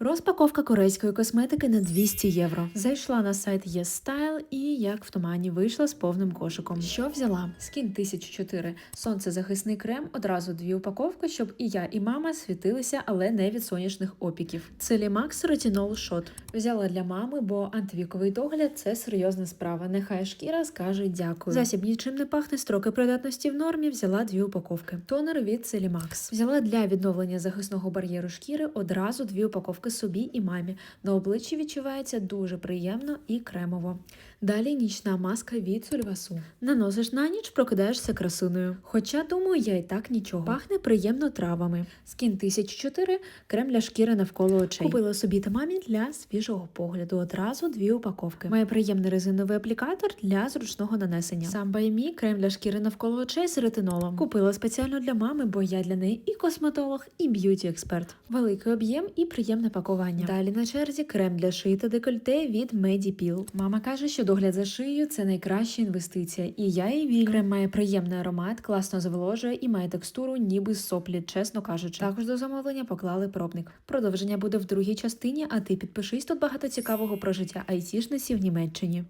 Розпаковка корейської косметики на 200 євро. Зайшла на сайт YesStyle і як в тумані вийшла з повним кошиком. Що взяла? Скін 1004, сонцезахисний крем, одразу дві упаковки, щоб і я, і мама світилися, але не від сонячних опіків. Це Limax Retinol Shot. Взяла для мами, бо антивіковий догляд це серйозна справа. Нехай шкіра скаже дякую. Засіб нічим не пахне, строки придатності в нормі. Взяла дві упаковки. Тонер від Celimax. Взяла для відновлення захисного бар'єру шкіри одразу дві упаковки собі і мамі. На обличчі відчувається дуже приємно і кремово. Далі нічна маска від Сульвасу. Наносиш на ніч, прокидаєшся красуною. Хоча, думаю, я і так нічого. Пахне приємно травами. Скін 1004, крем для шкіри навколо очей. Купила собі та мамі для свіжого погляду. Одразу дві упаковки. Має приємний резиновий аплікатор для зручного нанесення. Сам Баймі, крем для шкіри навколо очей з ретинолом. Купила спеціально для мами, бо я для неї і косметолог, і б'юті експерт. Великий об'єм і приємне пакування. Далі на черзі крем для шиї та декольте від Medipil. Мама каже, що догляд за шиєю це найкраща інвестиція, і я їй вірю. Крем має приємний аромат, класно зволожує і має текстуру, ніби соплі, чесно кажучи. Також до замовлення поклали пробник. Продовження буде в другій частині. А ти підпишись тут багато цікавого про життя айтішниці в Німеччині.